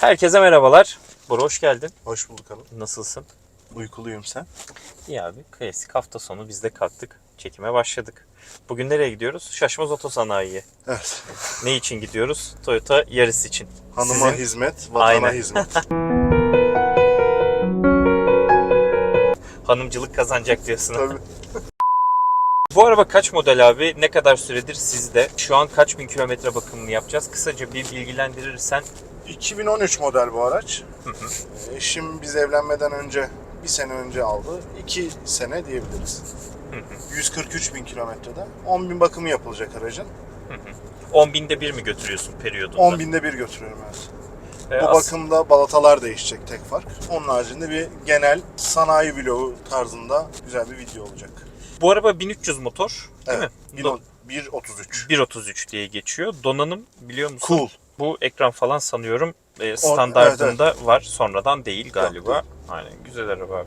Herkese merhabalar. Bora hoş geldin. Hoş bulduk hanım. Nasılsın? Uykuluyum sen. İyi abi. Klasik hafta sonu biz de kalktık. Çekime başladık. Bugün nereye gidiyoruz? Şaşmaz Otosanayi'ye. Evet. Ne için gidiyoruz? Toyota Yaris için. Hanıma Sizin- hizmet, vatana Aynen. hizmet. hanımcılık kazanacak diyorsun. Tabii. Bu araba kaç model abi? Ne kadar süredir sizde? Şu an kaç bin kilometre bakımını yapacağız? Kısaca bir bilgilendirirsen 2013 model bu araç. Ee, Eşim biz evlenmeden önce, bir sene önce aldı. 2 sene diyebiliriz. 143 bin kilometrede. 10 bin bakımı yapılacak aracın. 10 binde bir mi götürüyorsun periyodunda? 10 binde bir götürüyorum evet. Ee, Bu bakımda balatalar değişecek tek fark. Onun haricinde bir genel sanayi vlogu tarzında güzel bir video olacak. Bu araba 1300 motor değil Evet. mi? 1.33. 1.33 diye geçiyor. Donanım biliyor musun? Cool. Bu ekran falan sanıyorum e, standartında var. Sonradan değil galiba. Yok, Aynen güzel araba abi.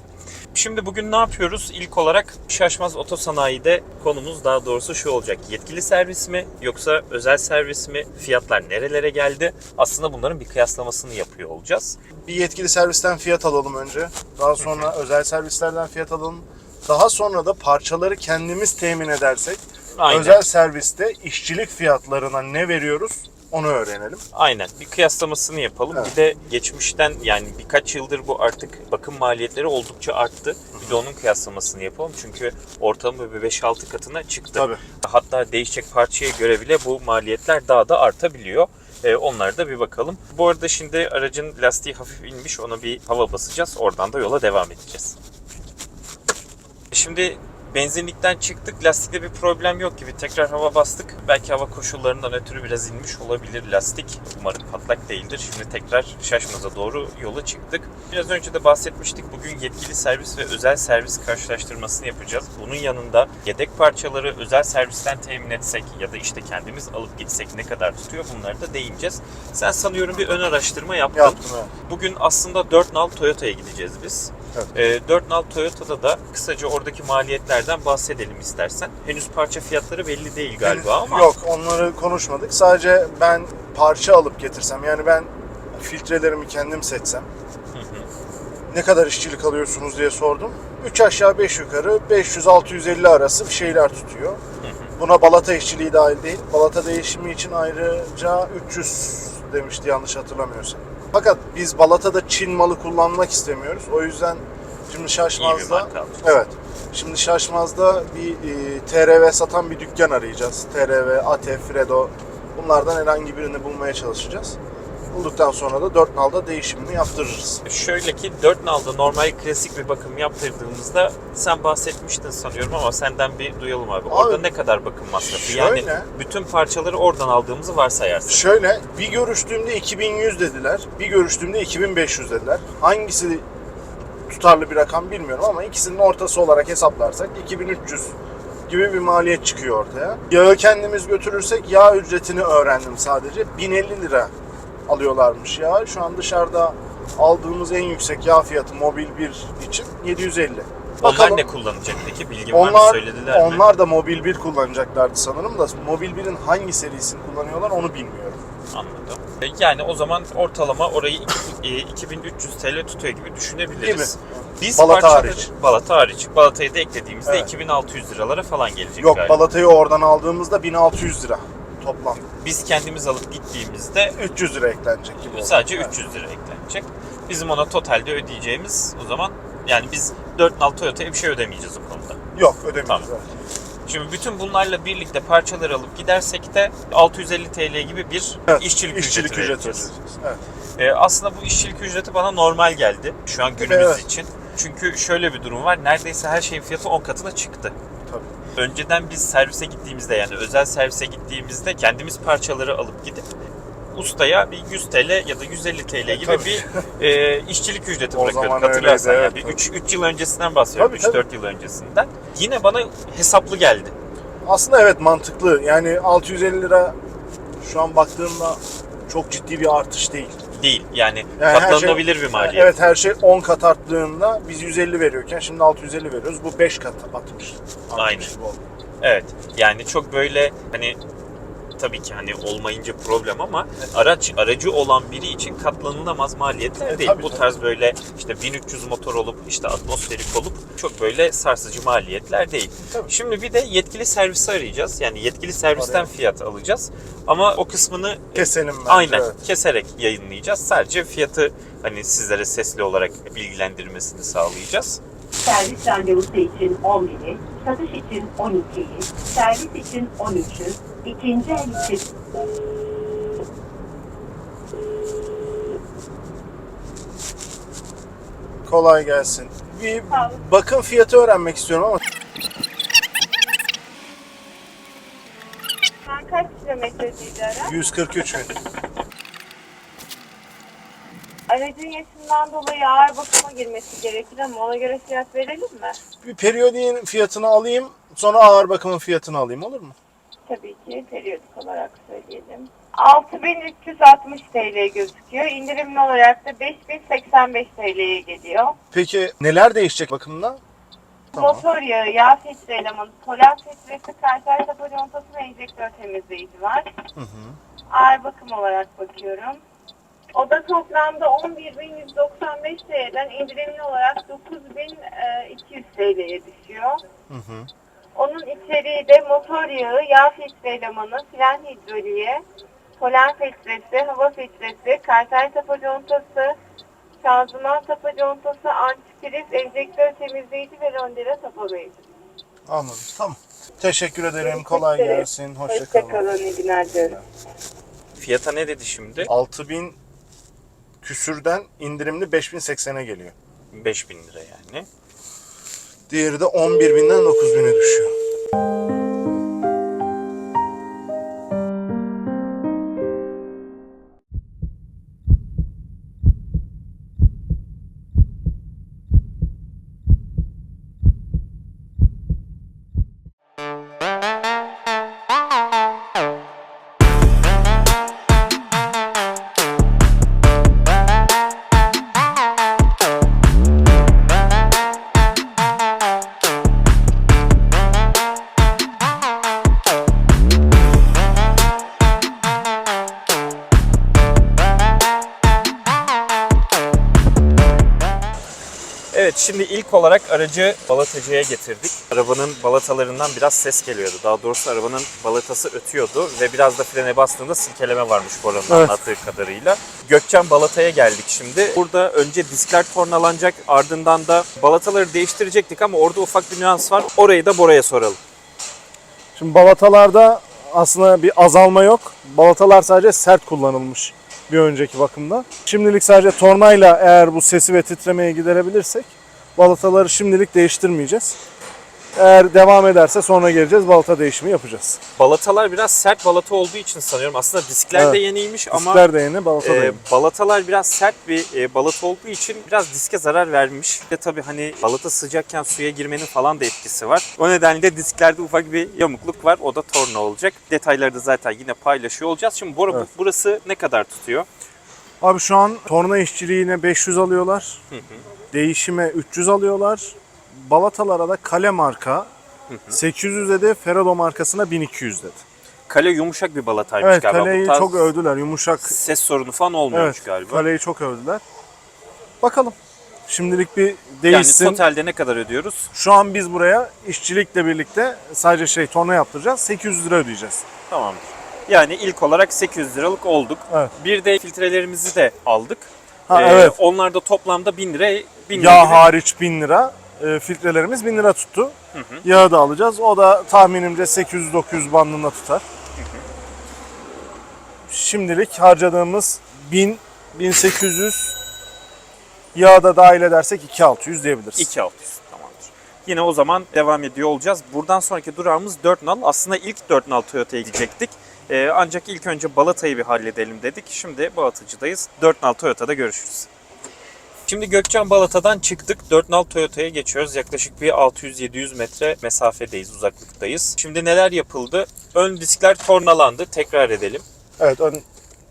Şimdi bugün ne yapıyoruz? İlk olarak Şaşmaz Otosanayi'de konumuz daha doğrusu şu olacak. Yetkili servis mi yoksa özel servis mi? Fiyatlar nerelere geldi? Aslında bunların bir kıyaslamasını yapıyor olacağız. Bir yetkili servisten fiyat alalım önce. Daha sonra özel servislerden fiyat alalım. Daha sonra da parçaları kendimiz temin edersek Aynen. özel serviste işçilik fiyatlarına ne veriyoruz onu öğrenelim. Aynen. Bir kıyaslamasını yapalım. Evet. Bir de geçmişten yani birkaç yıldır bu artık bakım maliyetleri oldukça arttı. Bir de onun kıyaslamasını yapalım. Çünkü ortalama bir 5-6 katına çıktı. Tabii. Hatta değişecek parçaya göre bile bu maliyetler daha da artabiliyor. Ee, onlara da bir bakalım. Bu arada şimdi aracın lastiği hafif inmiş. Ona bir hava basacağız. Oradan da yola devam edeceğiz. Şimdi benzinlikten çıktık. Lastikte bir problem yok gibi. Tekrar hava bastık. Belki hava koşullarından ötürü biraz inmiş olabilir lastik. Umarım patlak değildir. Şimdi tekrar Şaşmaz'a doğru yola çıktık. Biraz önce de bahsetmiştik. Bugün yetkili servis ve özel servis karşılaştırmasını yapacağız. Bunun yanında yedek parçaları özel servisten temin etsek ya da işte kendimiz alıp gitsek ne kadar tutuyor bunları da değineceğiz. Sen sanıyorum bir ön araştırma yaptın. Yaptım evet. Bugün aslında 4 nal Toyota'ya gideceğiz biz. Evet. E, 4 nal Toyota'da da kısaca oradaki maliyetlerden bahsedelim istersen. Henüz parça fiyatları belli değil galiba ama. Yok onları konuşmadık. Sadece ben parça alıp getirsem yani ben filtrelerimi kendim seçsem ne kadar işçilik alıyorsunuz diye sordum. 3 aşağı 5 yukarı 500-650 arası bir şeyler tutuyor. Buna balata işçiliği dahil değil. Balata değişimi için ayrıca 300 demişti yanlış hatırlamıyorsam. Fakat biz balatada Çin malı kullanmak istemiyoruz. O yüzden şimdi Şaşmaz'da evet. Şimdi Şaşmaz'da bir e, TRV satan bir dükkan arayacağız. TRV, ATE, Fredo bunlardan herhangi birini bulmaya çalışacağız. Bulduktan sonra da 4 nalda değişimini yaptırırız. Şöyle ki 4 nalda normal klasik bir bakım yaptırdığımızda sen bahsetmiştin sanıyorum ama senden bir duyalım abi. Orada ne kadar bakım masrafı? Yani şöyle- bütün parçaları oradan aldığımızı varsayarsın. Şöyle bir görüştüğümde 2100 dediler. Bir görüştüğümde 2500 dediler. Hangisi tutarlı bir rakam bilmiyorum ama ikisinin ortası olarak hesaplarsak 2300 gibi bir maliyet çıkıyor ortaya. Yağı kendimiz götürürsek yağ ücretini öğrendim sadece. 1050 lira alıyorlarmış ya. Şu an dışarıda aldığımız en yüksek yağ fiyatı mobil 1 için 750. Onlar Bakalım. ne kullanacak peki? Bilgi var mı? Onlar, Söylediler mi? onlar da Mobil 1 kullanacaklardı sanırım da Mobil 1'in hangi serisini kullanıyorlar onu bilmiyorum. Anladım. Yani o zaman ortalama orayı iki- e, 2300 TL tutuyor gibi düşünebiliriz. Değil mi? Biz Balata hariç. Balata hariç. Balatayı da eklediğimizde Evet. 2600 liralara falan gelecek Yok galiba. balatayı oradan aldığımızda 1600 lira toplam. Biz kendimiz alıp gittiğimizde 300 lira eklenecek gibi. oldu. sadece Evet. 300 lira eklenecek. Bizim ona totalde ödeyeceğimiz o zaman yani biz 4 nal Toyota'ya bir şey ödemeyeceğiz o konuda. Yok ödemeyeceğiz. Tamam. Şimdi bütün bunlarla birlikte parçaları alıp gidersek de 650 TL gibi bir Evet, işçilik, işçilik ücreti ücreti ödeyeceğiz. Evet. Ee, aslında bu işçilik ücreti bana normal geldi şu an günümüz Evet. için. Çünkü şöyle bir durum var. Neredeyse her şeyin fiyatı 10 katına çıktı. Önceden biz servise gittiğimizde yani özel servise gittiğimizde kendimiz parçaları alıp gidip ustaya bir 100 TL ya da 150 TL gibi Tabii. bir e, işçilik ücreti O bırakıyorduk. Hatırlarsan öyleydi, yani evet, bir tabii. 3, 3 yıl öncesinden bahsediyorum. Tabii, 3-4 yıl öncesinden. Yine bana hesaplı geldi. Aslında evet mantıklı. Yani 650 lira şu an baktığımda çok ciddi bir artış değil. Değil. Yani, Yani katlanılabilir şey- bir maliyet. Evet her şey 10 kat arttığında biz 150 veriyorken şimdi 650 veriyoruz. Bu 5 kat artmış. Artmış Aynen. Evet. Yani çok böyle hani tabii ki hani olmayınca problem ama araç aracı olan biri için katlanılamaz maliyetler değil. tabii Bu tarz böyle işte 1300 motor olup işte atmosferik olup çok böyle sarsıcı maliyetler değil. Tabii. Şimdi bir de yetkili servisi arayacağız. Yani yetkili servisten Arayalım. fiyat alacağız. Ama o kısmını Keselim bence. aynen evet. keserek yayınlayacağız. Sadece fiyatı hani sizlere sesli olarak bilgilendirmesini sağlayacağız. Servis randevusu için 11'i, satış için 12'yi, servis için 13'ü, ikinci için Kolay gelsin. Bir Sağ olun. bakım fiyatı öğrenmek istiyorum ama Ben kaç kilometredeydi araç? 143 bin. Aracın yaşından dolayı ağır bakıma girmesi gerekir ama ona göre fiyat verelim mi? Bir periyodiğin fiyatını alayım, sonra ağır bakımın fiyatını alayım olur mu? Tabii ki periyodik olarak söyleyelim. 6360 TL gözüküyor. İndirimli olarak da 5085 TL'ye geliyor. Peki neler değişecek bakımda? Tamam. Motor yağı, yağ filtre elemanı, polen filtresi, tapa contası ve enjektör temizleyici var. Hı hı. Ağır bakım olarak bakıyorum. O da toplamda 11.195 TL'den indirimli olarak 9.200 TL'ye düşüyor. Hı hı. Onun içeriği de motor yağı, yağ filtre elemanı, fren hidroliği, polen filtresi, hava filtresi, kartel tapa contası, şanzıman tapa contası, antifriz, enjektör temizleyici ve rondera tapalayıcı. Anladım. Tamam. Teşekkür ederim. Kolay ederim. gelsin. Hoşça kalın. Hoşçakalın, iyi günler diliyorum. Fiyata ne dedi şimdi? 6000 küsürden indirimli 5080'e geliyor. 5000 lira yani. Diğeri de 11.000'den 9.000'e düşüyor. Evet şimdi ilk olarak aracı balatacıya getirdik. Arabanın balatalarından biraz ses geliyordu. Daha doğrusu arabanın balatası ötüyordu ve biraz da frene bastığında silkeleme varmış Bora'nın Evet. anlattığı kadarıyla. Gökçen Balata'ya geldik şimdi. Burada önce diskler tornalanacak ardından da balataları değiştirecektik ama orada ufak bir nüans var. Orayı da Bora'ya soralım. Şimdi balatalarda aslında bir azalma yok. Balatalar sadece sert kullanılmış bir önceki bakımda. Şimdilik sadece tornayla eğer bu sesi ve titremeyi giderebilirsek balataları şimdilik değiştirmeyeceğiz. Eğer devam ederse sonra geleceğiz balata değişimi yapacağız. Balatalar biraz sert balata olduğu için sanıyorum. Aslında diskler de Evet. yeniymiş ama Diskler de yeni, balata da yeni. balatalar biraz sert bir e, balata olduğu için biraz diske zarar vermiş. Ve tabii hani balata sıcakken suya girmenin falan da etkisi var. O nedenle de disklerde ufak bir yamukluk var. O da torna olacak. Detayları da zaten yine paylaşıyor olacağız. Şimdi Bora, Evet. burası ne kadar tutuyor? Abi şu an torna işçiliğine 500 alıyorlar. Değişime 300 alıyorlar. Balatalara da kale marka 800 dedi, Ferrado markasına 1200 dedi. Kale yumuşak bir balataymış Evet galiba. Bu kaleyi çok övdüler, yumuşak. Ses sorunu falan olmuyormuş Evet, galiba. kaleyi çok övdüler. Bakalım. Şimdilik bir yani değişsin. totalde ne kadar ödüyoruz? Şu an biz buraya işçilikle birlikte sadece şey torna yaptıracağız. 800 lira ödeyeceğiz. Tamamdır. Yani ilk olarak 800 liralık olduk. Evet. Bir de filtrelerimizi de aldık. Ha, Ee, evet. Onlar da toplamda 1000 lira 1000 lira Yağ gibi. hariç 1000 lira. e, filtrelerimiz 1000 lira tuttu. Yağı da alacağız. O da tahminimce 800-900 bandında tutar. Şimdilik harcadığımız 1000 1800 yağı da dahil edersek 2600 diyebiliriz. 2600 tamamdır. Yine o zaman devam ediyor olacağız. Buradan sonraki durağımız 4 nal. Aslında ilk 4 nal Toyota'ya gidecektik. Ee, ancak ilk önce Balata'yı bir halledelim dedik. Şimdi Balatıcı'dayız. 4 nal Toyota'da görüşürüz. Şimdi Gökçen Balata'dan çıktık. 4 nal Toyota'ya geçiyoruz. Yaklaşık bir 600-700 metre mesafedeyiz, uzaklıktayız. Şimdi neler yapıldı? Ön diskler tornalandı. Tekrar edelim. Evet ön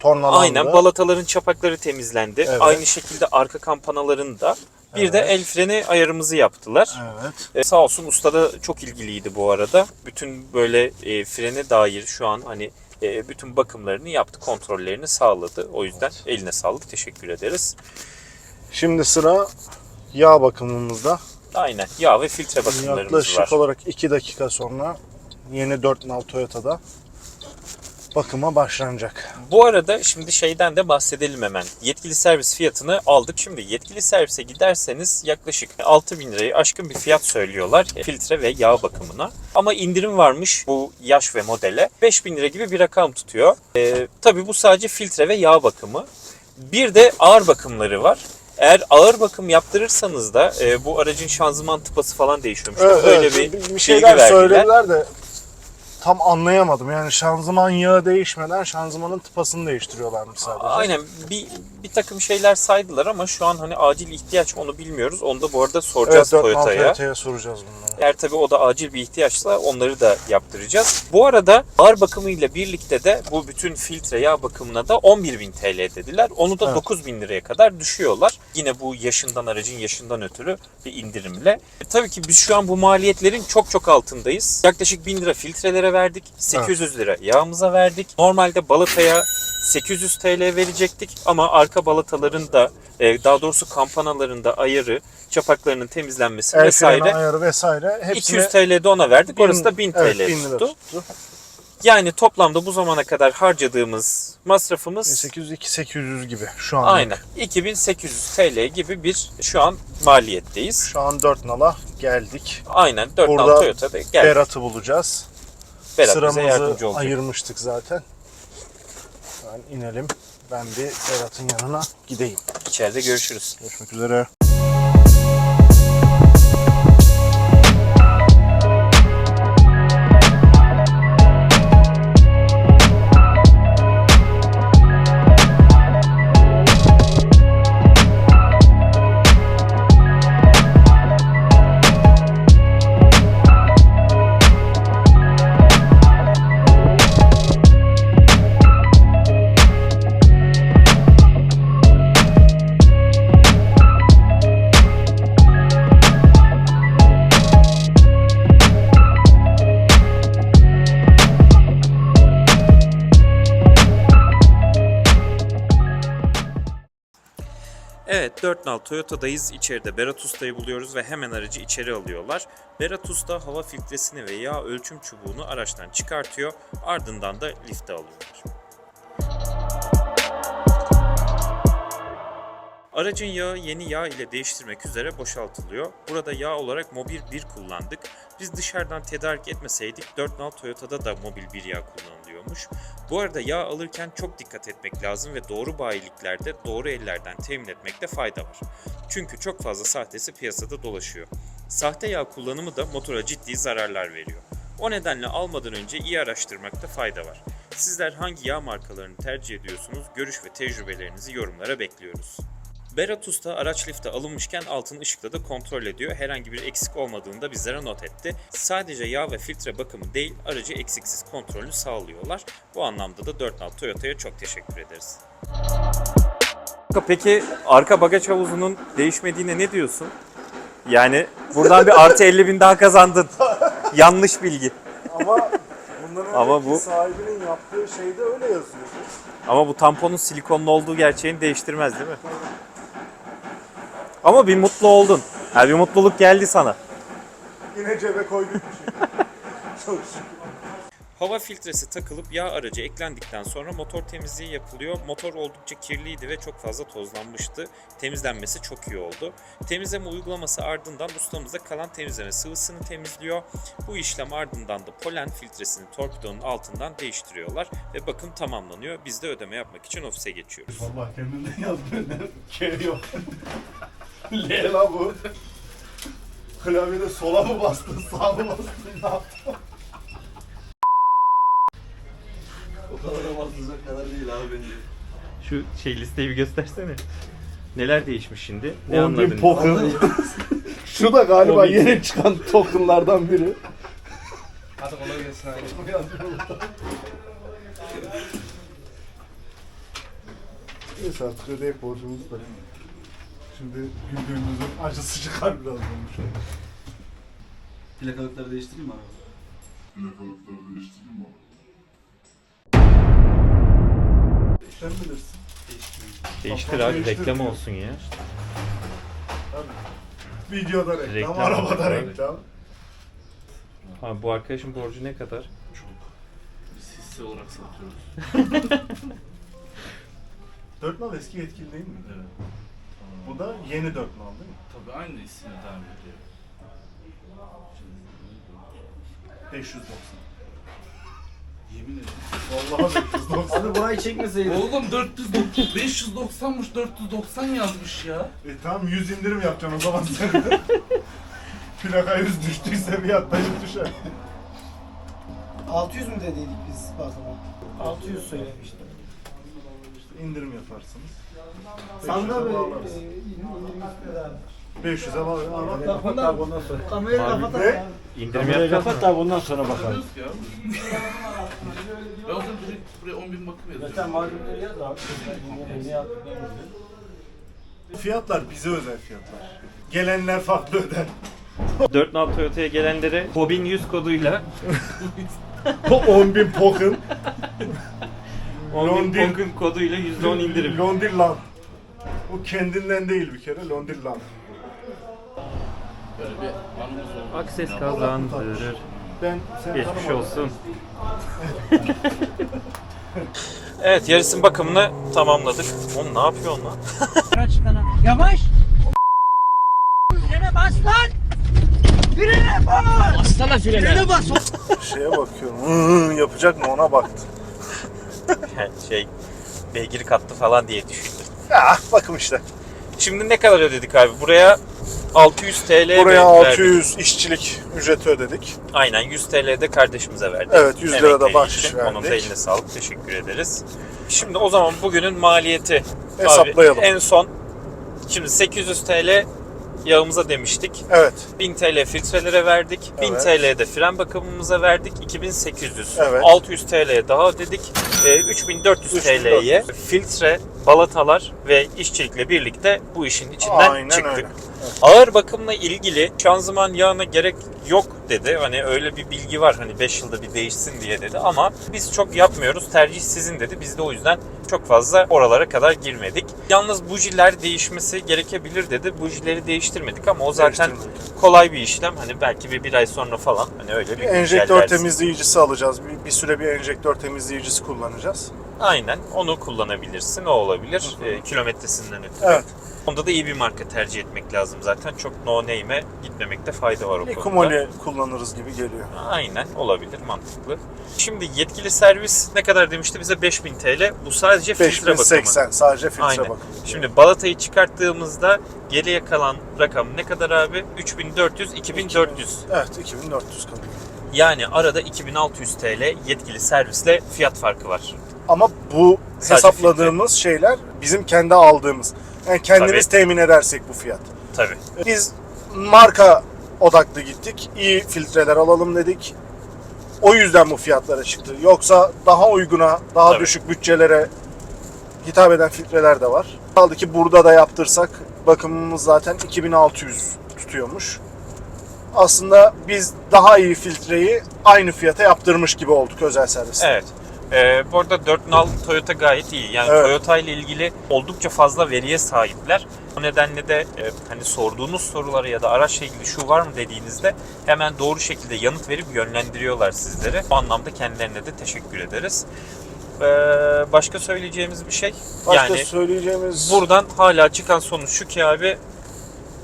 tornalandı. Aynen balataların çapakları temizlendi. Evet. Aynı şekilde arka kampanaların da. Bir de el freni ayarımızı yaptılar. Evet. E, sağ olsun usta da çok ilgiliydi bu arada. Bütün böyle e, frene dair şu an hani e, bütün bakımlarını yaptı, kontrollerini sağladı. O yüzden eline sağlık, teşekkür ederiz. Şimdi sıra yağ bakımımızda. Aynen, yağ ve filtre bakımlarımız Yaklaşık var. olarak 2 dakika sonra yeni 4 nal Toyota'da bakıma başlanacak. Bu arada şimdi şeyden de bahsedelim hemen. Yetkili servis fiyatını aldık. Şimdi yetkili servise giderseniz yaklaşık 6000 lirayı aşkın bir fiyat söylüyorlar filtre ve yağ bakımına. Ama indirim varmış bu yaş ve modele. 5000 lira gibi bir rakam tutuyor. Ee, tabii bu sadece filtre ve yağ bakımı. Bir de ağır bakımları var. Eğer ağır bakım yaptırırsanız da e, bu aracın şanzıman tıpası falan değişiyormuş. Öyle bir, bir bilgi şeyler söylediler de tam anlayamadım. Yani şanzıman yağı değişmeden şanzımanın tıpasını değiştiriyorlarmış sadece. Aynen bir, bir takım şeyler saydılar ama şu an hani acil ihtiyaç onu bilmiyoruz. Onu da bu arada Evet, soracağız 4 nal Toyota'ya. Toyota'ya soracağız bunları. Eğer tabii o da acil bir ihtiyaçsa onları da yaptıracağız. Bu arada ağır bakımıyla birlikte de bu bütün filtre yağ bakımına da 11.000 TL dediler. Onu da Evet. 9.000 liraya kadar düşüyorlar. Yine bu yaşından aracın yaşından ötürü bir indirimle. E, tabii ki biz şu an bu maliyetlerin çok çok altındayız. Yaklaşık 1000 lira filtrelere verdik. 800 lira yağımıza verdik. Normalde balataya 800 TL verecektik ama arka balataların da e, daha doğrusu kampanaların da ayarı, çapaklarının temizlenmesi El vesaire ayarı vesaire. Hepsine 200 TL de ona verdik. bin- Orası da 1000 TL evet, 1000 lira tuttu. tuttu. Yani toplamda bu zamana kadar harcadığımız masrafımız 800 800 gibi şu an. aynen 2800 TL gibi bir şu an maliyetteyiz. Şu an 4 nala geldik. Aynen 4 Burada nal Toyota'da geldik. Berat'ı bulacağız. Berat bize Sıramızı yardımcı olacak. ayırmıştık zaten. Ben inelim. Ben bir Berat'ın yanına gideyim. İçeride görüşürüz. Görüşmek üzere. Evet 4 nal Toyota'dayız. İçeride Berat Usta'yı buluyoruz ve hemen aracı içeri alıyorlar. Berat Usta hava filtresini ve yağ ölçüm çubuğunu araçtan çıkartıyor. Ardından da lifte alıyorlar. Aracın yağı yeni yağ ile değiştirmek üzere boşaltılıyor. Burada yağ olarak Mobil 1 kullandık. Biz dışarıdan tedarik etmeseydik 4 nal Toyota'da da Mobil 1 yağ kullanılıyormuş. Bu arada yağ alırken çok dikkat etmek lazım ve doğru bayiliklerde doğru ellerden temin etmekte fayda var. Çünkü çok fazla sahtesi piyasada dolaşıyor. Sahte yağ kullanımı da motora ciddi zararlar veriyor. O nedenle almadan önce iyi araştırmakta fayda var. Sizler hangi yağ markalarını tercih ediyorsunuz? Görüş ve tecrübelerinizi yorumlara bekliyoruz. Berat Usta araç lifte alınmışken altını ışıkla da kontrol ediyor. Herhangi bir eksik olmadığını da bizlere not etti. Sadece yağ ve filtre bakımı değil aracı eksiksiz kontrolünü sağlıyorlar. Bu anlamda da 4 nal Toyota'ya çok teşekkür ederiz. Peki arka bagaj havuzunun değişmediğine ne diyorsun? Yani buradan bir artı 50 bin daha kazandın. Yanlış bilgi. Ama bunların Ama bu- sahibinin yaptığı şeyde öyle yazıyor. Ama bu tamponun silikonlu olduğu gerçeğini değiştirmez değil mi? Ama bir mutlu oldun. Ha, bir mutluluk geldi sana. Yine cebe koyduk bir şey. Çok şükür. Hava filtresi takılıp yağ aracı eklendikten sonra motor temizliği yapılıyor. Motor oldukça kirliydi ve çok fazla tozlanmıştı. Temizlenmesi çok iyi oldu. Temizleme uygulaması ardından ustamız da kalan temizleme sıvısını temizliyor. Bu işlem ardından da polen filtresini torpidonun altından değiştiriyorlar ve bakım tamamlanıyor. Biz de ödeme yapmak için ofise geçiyoruz. Allah kendine yazdı. K yok. L la bu. Klavyede sola mı bastın, sağa mı bastın, ne yaptın? o kadar abartacak kadar değil abi bence. Şu şey listeyi bir göstersene. Neler değişmiş şimdi? 10 bin token. Şu da galiba yeni çıkan tokenlardan biri. Hadi kolay gelsin abi. Neyse artık ödeyip borcumuz da. Şimdi güldüğümüzün acısı çıkar biraz olmuş. Plakalıkları değiştireyim mi abi? Plakalıkları değiştireyim mi? Sen bilirsin. Değiştir abi değiştir reklam diyor. olsun ya. Videoda reklam, Reklam, arabada abi. reklam. Ha, bu arkadaşın borcu ne kadar? Biz hisse olarak satıyoruz. Dört nal eski yetkili değil mi? Evet. Bu da yeni dört nal değil mi? Tabii aynı ismine devam ediyor. 590. Yemin ederim. Vallahi 590. Abi burayı çekmeseydin. Oğlum 490, 590'mış 490 yazmış ya. e tamam 100 indirim yapacaksın o zaman sen de. Plaka 100 düştüyse da 100 düşer. 600 mü dediydik biz bazen? 600 söylemiştim. İndirim yaparsınız. Sanda 500'e bir bağlarız. e, indirim istiyorlar. 500'e bağlarız. Ama Kapat abi ondan sonra. Kamerayı kapat Ne? abi. İndirim yapacağız mı? bundan sonra bakalım. Abi. ben o zaman direkt buraya 10 bin bakım yazıyorum. Sen malzemeleri yaz abi. Ne yaptık Fiyatlar bize özel fiyatlar. Gelenler farklı öder. 4 nal Toyota'ya gelenlere Hobin 100 koduyla 10.000 pokun. 10 Londil. Token koduyla %10 indirim. Londirland. O kendinden değil bir kere Londirland. Böyle bir anımız oldu. Akses kazandırır. Ben sen Geçmiş tanımadım. olsun. evet yarısın bakımını tamamladık. Oğlum ne yapıyor lan? Çıkana. Yavaş. Frene bas lan. Frene bas. Frene bas. Şeye bakıyorum. Hı, yapacak mı ona baktım. Yani şey beygir kattı falan diye düşündüm. Ya bakım işte. Şimdi ne kadar ödedik abi? Buraya 600 TL Buraya verdik. 600 işçilik ücreti ödedik. Aynen 100 TL de kardeşimize verdik. Evet, 100 lira da bahşiş için. Onun da verdik. eline sağlık. Teşekkür ederiz. Şimdi o zaman bugünün maliyeti. Abi, Hesaplayalım. en son şimdi 800 TL yağımıza demiştik. Evet. 1000 TL filtrelere verdik. 1000 Evet. TL de fren bakımımıza verdik. 2800. Evet. 600 TL daha ödedik. Ee, 3400 TL'ye filtre, balatalar ve işçilikle birlikte bu işin içinden Aynen çıktık. öyle. Ağır bakımla ilgili şanzıman yağına gerek yok dedi. Hani öyle bir bilgi var hani 5 yılda bir değişsin diye dedi ama biz çok yapmıyoruz. Tercih sizin dedi. Biz de o yüzden çok fazla oralara kadar girmedik. Yalnız bujiler değişmesi gerekebilir dedi. Bujileri değiştirmedik ama o zaten kolay bir işlem. Hani belki bir, bir ay sonra falan hani öyle bir Enjektör güncellersin. temizleyicisi alacağız. Bir, bir süre bir enjektör temizleyicisi kullanacağız. Aynen onu kullanabilirsin. O olabilir. Ee, kilometresinden ötürü. Evet. Onda da iyi bir marka tercih etmek lazım zaten. Çok no name'e gitmemekte fayda var o konuda. Ekumoli kullanırız gibi geliyor. Aynen olabilir mantıklı. Şimdi yetkili servis ne kadar demişti bize 5000 TL. Bu sadece filtre bakımı. 5080 sadece filtre Aynen. bakımı. Şimdi balatayı çıkarttığımızda geriye kalan rakam ne kadar abi? 3400 2400. Evet 2400 kalıyor. Yani arada 2600 TL yetkili servisle fiyat farkı var. Ama bu Sadece hesapladığımız şeyler bizim kendi aldığımız. Yani kendimiz Tabii. temin edersek bu fiyat. Tabii. Biz marka odaklı gittik. İyi filtreler alalım dedik. O yüzden bu fiyatlara çıktı. Yoksa daha uyguna, daha Tabii. düşük bütçelere hitap eden filtreler de var. Kaldı ki burada da yaptırsak bakımımız zaten 2600 tutuyormuş. Aslında biz daha iyi filtreyi aynı fiyata yaptırmış gibi olduk özel serviste. Evet. Ee, bu arada 4 nal Toyota gayet iyi. Yani Evet. Toyota ile ilgili oldukça fazla veriye sahipler. O nedenle de e, hani sorduğunuz sorulara ya da araçla ilgili şu var mı dediğinizde hemen doğru şekilde yanıt verip yönlendiriyorlar sizlere. Bu anlamda kendilerine de teşekkür ederiz. Ee, başka söyleyeceğimiz bir şey? Başka yani söyleyeceğimiz buradan hala çıkan sonuç şu ki abi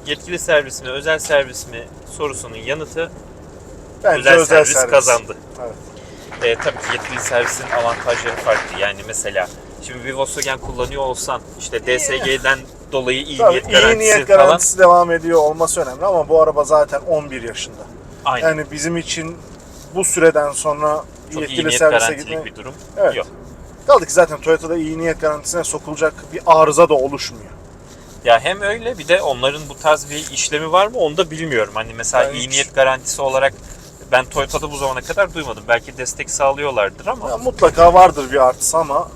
yetkili servis mi, özel servis mi sorusunun yanıtı bence özel, özel, servis, kazandı. Evet. E, tabii ki yetkili servisin avantajları farklı. Yani mesela şimdi bir Volkswagen kullanıyor olsan işte DSG'den dolayı iyi Tabii, niyet iyi garantisi niyet falan. garantisi devam ediyor olması önemli ama bu araba zaten 11 yaşında. Aynen. Yani bizim için bu süreden sonra Çok iyi yetkili niyet servise garantilik gitme... bir durum Evet. yok. Kaldı ki zaten Toyota'da iyi niyet garantisine sokulacak bir arıza da oluşmuyor. Ya hem öyle bir de onların bu tarz bir işlemi var mı onu da bilmiyorum. Hani mesela Ben iyi hiç- niyet garantisi olarak ben Toyota'da bu zamana kadar duymadım. Belki destek sağlıyorlardır ama Ya mutlaka vardır bir artısı ama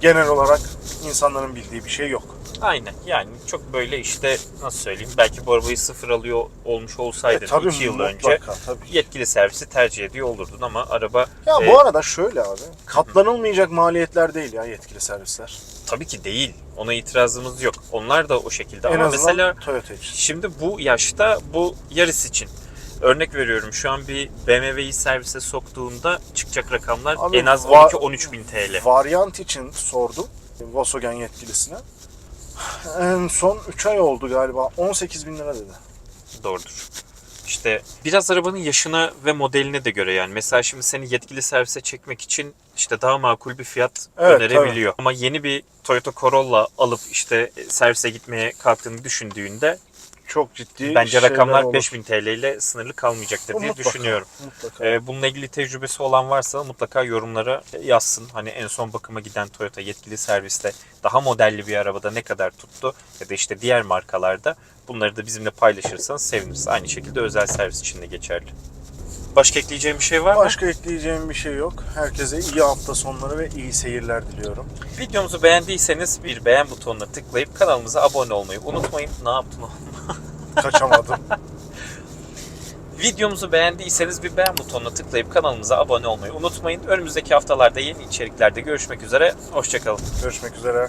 genel olarak insanların bildiği bir şey yok. Aynen yani çok böyle işte nasıl söyleyeyim belki bu arabayı sıfır alıyor olmuş olsaydın E, tabii 2 yıl önce mutlaka, tabii. yetkili servisi tercih ediyor olurdun ama araba Ya e, bu arada şöyle abi. Katlanılmayacak maliyetler değil ya yetkili servisler. tabii ki değil. Ona itirazımız yok. Onlar da o şekilde en ama mesela Toyota için. Şimdi bu yaşta bu Yaris için örnek veriyorum şu an bir BMW'yi servise soktuğunda çıkacak rakamlar Abi en az va- 12-13 bin TL. Varyant için sordum Volkswagen yetkilisine. En son 3 ay oldu galiba. 18 bin lira dedi. Doğrudur. İşte biraz arabanın yaşına ve modeline de göre yani. Mesela şimdi seni yetkili servise çekmek için işte daha makul bir fiyat Evet, önerebiliyor. Ama yeni bir Toyota Corolla alıp işte servise gitmeye kalktığını düşündüğünde Çok ciddi bence rakamlar olur. 5000 TL ile sınırlı kalmayacaktır diye Mutlaka, düşünüyorum. Mutlaka. Ee, bununla ilgili tecrübesi olan varsa mutlaka yorumlara yazsın. Hani en son bakıma giden Toyota yetkili serviste daha modelli bir arabada ne kadar tuttu ya da işte diğer markalarda bunları da bizimle paylaşırsanız seviniriz. Aynı şekilde özel servis için de geçerli. Başka ekleyeceğim bir şey var mı? Başka ekleyeceğim bir şey yok. Herkese iyi hafta sonları ve iyi seyirler diliyorum. Videomuzu beğendiyseniz bir beğen butonuna tıklayıp kanalımıza abone olmayı unutmayın. Ne yaptın oğlum? Kaçamadım. Videomuzu beğendiyseniz bir beğen butonuna tıklayıp kanalımıza abone olmayı unutmayın. Önümüzdeki haftalarda yeni içeriklerde görüşmek üzere. Hoşçakalın. Görüşmek üzere.